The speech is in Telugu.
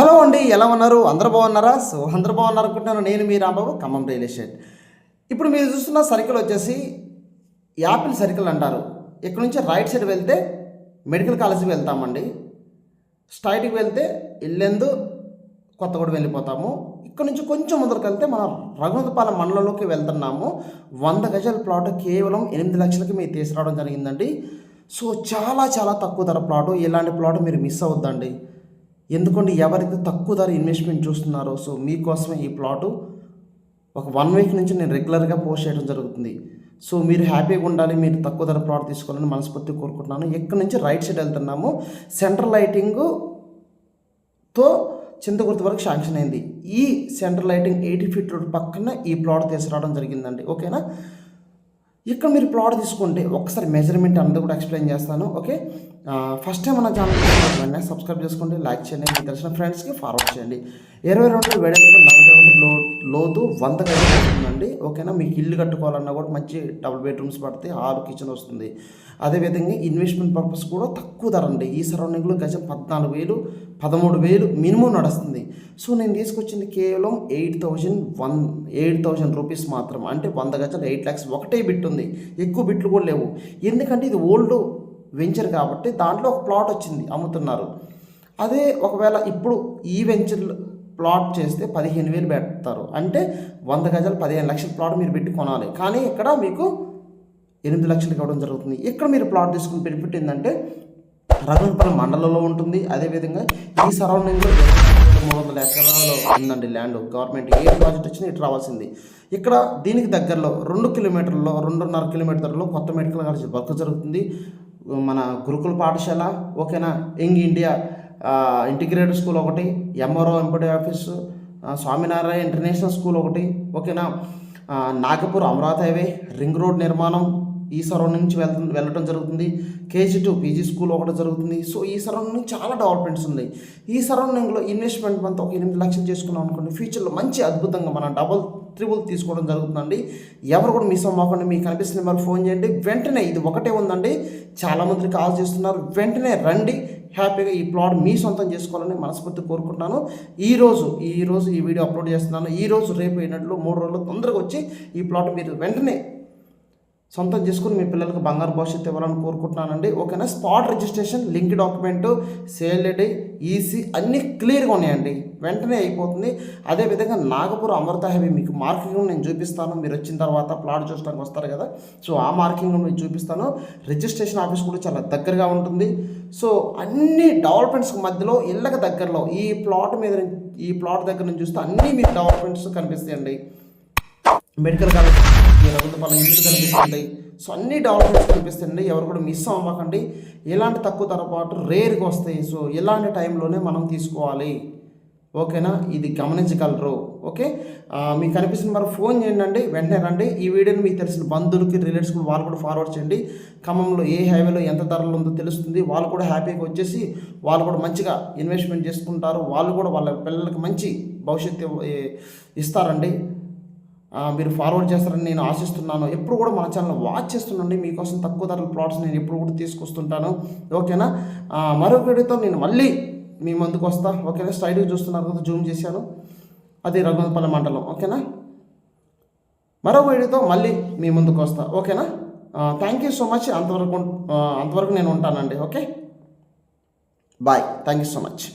హలో అండి ఎలా ఉన్నారు? అందరూ బాగున్నారా? సో అందరూ బాగున్నారు అనుకుంటున్నాను నేను మీ రాంబాబు ఖమ్మం రియల్ ఎస్టేట్. ఇప్పుడు మీరు చూస్తున్న సర్కిల్ వచ్చేసి యాపిల్ సర్కిల్ అంటారు. ఇక్కడ నుంచి? రైట్ సైడ్ వెళ్తే మెడికల్ కాలేజీకి వెళ్తామండి. స్ట్రైట్కి వెళ్తే ఇల్లెందు కొత్తగూడ వెళ్ళిపోతాము. ఇక్కడ నుంచి కొంచెం ముందరకు వెళ్తే మనం రఘునాథపాలెం మండలంలోకి వెళ్తున్నాము. వంద గజాల ప్లాట్ కేవలం ఎనిమిది లక్షలకి మీరు తీసుకురావడం జరిగిందండి. సో చాలా చాలా తక్కువ ధర ప్లాటు. ఇలాంటి ప్లాట్ మీరు మిస్ అవద్దండి ఎందుకంటే ఎవరైతే తక్కువ ధర ఇన్వెస్ట్మెంట్ చూస్తున్నారో సో మీకోసమే ఈ ప్లాటు ఒక వన్ వీక్ నుంచి నేను రెగ్యులర్గా పోస్ట్ చేయడం జరుగుతుంది. సో మీరు హ్యాపీగా ఉండాలి మీరు తక్కువ ధర ప్లాట్ తీసుకోవాలని మనస్ఫూర్తి కోరుకుంటున్నాను. ఎక్కడి నుంచి రైట్ సైడ్ వెళ్తున్నాము సెంట్రల్ లైటింగ్తో చింతగుర్తి వరకు శాంక్షన్ అయింది. ఈ central lighting eighty feet road పక్కన ఈ ప్లాట్ తీసుకురావడం జరిగిందండి. ఓకేనా? ఇక్కడ మీరు ప్లాట్ తీసుకుంటే ఒకసారి మెజర్మెంట్ అందరూ కూడా ఎక్స్ప్లెయిన్ చేస్తాను ఓకే ఫస్ట్ టైం మన ఛానల్ వెంటనే సబ్స్క్రైబ్ చేసుకోండి లైక్ చేయండి. మీకు తెలిసిన ఫ్రెండ్స్కి ఫార్వర్డ్ చేయండి. ఇరవై రెండు వెడల్పు నలభై ఒకటి లో లోతు వంద గజాలు ఓకేనా మీకు ఇల్లు కట్టుకోవాలన్నా కూడా మంచి డబుల్ బెడ్రూమ్స్ పడితే ఆరు కిచెన్ వస్తుంది. అదేవిధంగా ఇన్వెస్ట్మెంట్ పర్పస్ కూడా తక్కువ ధర అండి. ఈ సరౌండింగ్లో గజం పద్నాలుగు వేలు పదమూడు వేలు మినిమం నడుస్తుంది. సో నేను తీసుకొచ్చింది కేవలం eight thousand one eight thousand rupees మాత్రం అంటే వంద గజాలు ఎయిట్ ల్యాక్స్ ఒకటే బిట్ ఉంది. ఎక్కువ బిట్లు కూడా లేవు. ఎందుకంటే ఇది ఓల్డ్ వెంచర్ కాబట్టి దాంట్లో ఒక ప్లాట్ వచ్చింది అమ్ముతున్నారు. అదే ఒకవేళ ఇప్పుడు ఈ వెంచర్ ప్లాట్ చేస్తే పదిహేను వేలు పెడతారు. అంటే వంద గజాలు పదిహేను లక్షల ప్లాట్ మీరు పెట్టి కొనాలి. కానీ ఇక్కడ మీకు ఎనిమిది లక్షలు ఇవ్వడం జరుగుతుంది. ఇక్కడ మీరు ప్లాట్ తీసుకుని బెనిఫిట్ ఏంటంటే రఘునపల్లి మండలంలో ఉంటుంది. అదేవిధంగా ఈ సరౌండింగ్లో మూడు వందల ఎకరాలు ఉందండి ల్యాండ్. గవర్నమెంట్ ఏ ప్రాజెక్ట్ వచ్చినా ఇటు రావాల్సింది. ఇక్కడ దీనికి దగ్గరలో రెండు కిలోమీటర్లో రెండున్నర కిలోమీటర్లో కొత్త మెడికల్ కాలేజ్ వర్క్ జరుగుతుంది. మన గురుకుల పాఠశాల ఓకేనా? యంగ్ ఇండియా ఇంటిగ్రేటెడ్ స్కూల్ ఒకటి MRO ఎంపడి office Swaminarayan international school ఒకటి ఓకేనా? Nagpur Amaravati highway ring road నిర్మాణం ఈ సరౌండింగ్ నుంచి వెళ్తు వెళ్ళడం జరుగుతుంది. కేజీ టూ పీజీ స్కూల్ ఒకటి జరుగుతుంది. సో ఈ సరౌండింగ్ చాలా డెవలప్మెంట్స్ ఉన్నాయి. ఈ సరౌండింగ్లో ఇన్వెస్ట్మెంట్ అంతా ఒక ఎనిమిది లక్షలు చేసుకున్నాం అనుకోండి ఫ్యూచర్లో మంచి అద్భుతంగా మనం డబల్ త్రిబుల్ తీసుకోవడం జరుగుతుందండి. ఎవరు కూడా మిస్ అవ్వకండి. మీకు కనిపిస్తున్న నెంబర్ ఫోన్ చేయండి. వెంటనే ఇది ఒకటే ఉందండి. చాలామంది కాల్ చేస్తున్నారు. వెంటనే రండి. హ్యాపీగా ఈ ప్లాట్ మీ సొంతం చేసుకోవాలని మనస్ఫూర్తి కోరుకుంటున్నాను. ఈ రోజు ఈ ఈ వీడియో అప్లోడ్ చేస్తున్నాను. ఈ రోజు రేపు అయినట్లు మూడు రోజులు తొందరగా వచ్చి ఈ ప్లాట్ మీరు వెంటనే సొంతం చేసుకుని మీ పిల్లలకు బంగారు భవిష్యత్తు ఇవ్వాలని కోరుకుంటున్నానండి. ఓకేనా? Spot registration link document sale date EC అన్నీ క్లియర్గా ఉన్నాయండి. వెంటనే అయిపోతుంది. అదేవిధంగా నాగపూర్ అమృత హెవీ మీకు మార్కింగ్ నేను చూపిస్తాను. మీరు వచ్చిన తర్వాత ప్లాట్ చూడడానికి వస్తారు కదా. సో ఆ మార్కింగ్ మీకు చూపిస్తాను. రిజిస్ట్రేషన్ ఆఫీస్ కూడా చాలా దగ్గరగా ఉంటుంది. సో అన్ని డెవలప్మెంట్స్ మధ్యలో ఇళ్ళకి దగ్గరలో ఈ ప్లాట్ మీద ఈ ప్లాట్ దగ్గర నుంచి చూస్తే అన్నీ మీకు డెవలప్మెంట్స్ కనిపిస్తాయండి. మెడికల్ కాలేజ్ రఘుతపాలెం ఇల్లు కనిపిస్తుంది సో అన్ని డెవలప్మెంట్స్ కనిపిస్తాయండి ఎవరు కూడా మిస్ అవ్వకండి. ఎలాంటి తక్కువ తరపాటు రేర్గా వస్తాయి. సో ఇలాంటి టైంలోనే మనం తీసుకోవాలి. ఓకేనా? ఇది గమనించగలరు. ఓకే? మీకు కనిపిస్తుంది మరి ఫోన్ చేయండి అండి. వెంటనే రండి. ఈ వీడియోని మీకు తెలిసిన బంధువులకి రిలేటివ్స్కి వాళ్ళు కూడా ఫార్వర్డ్ చేయండి. ఖమ్మంలో ఏ హైవేలో ఎంత ధరలు ఉందో తెలుస్తుంది. వాళ్ళు కూడా హ్యాపీగా వచ్చేసి వాళ్ళు కూడా మంచిగా ఇన్వెస్ట్మెంట్ చేసుకుంటారు. వాళ్ళు కూడా వాళ్ళ పిల్లలకి మంచి భవిష్యత్తు ఇస్తారండి. మీరు ఫార్వర్డ్ చేస్తారని నేను ఆశిస్తున్నాను. ఎప్పుడు కూడా మన ఛానల్ వాచ్ చేస్తుండండి. మీకోసం తక్కువ ధరల ప్లాట్స్ నేను ఎప్పుడు కూడా తీసుకొస్తుంటాను. ఓకేనా? మరొక వీడియోతో నేను మళ్ళీ మీ ముందుకు వస్తా. ఓకేనా? స్టైడ్ చూస్తున్నారు కదా జూమ్ చేశాను. అది రఘునపల్లి మండలం. ఓకేనా? మరో వీడియోతో మళ్ళీ మీ ముందుకు వస్తా. ఓకేనా? థ్యాంక్ యూ సో మచ్ అంతవరకు అంతవరకు నేను ఉంటానండి. Okay? Bye thank you so much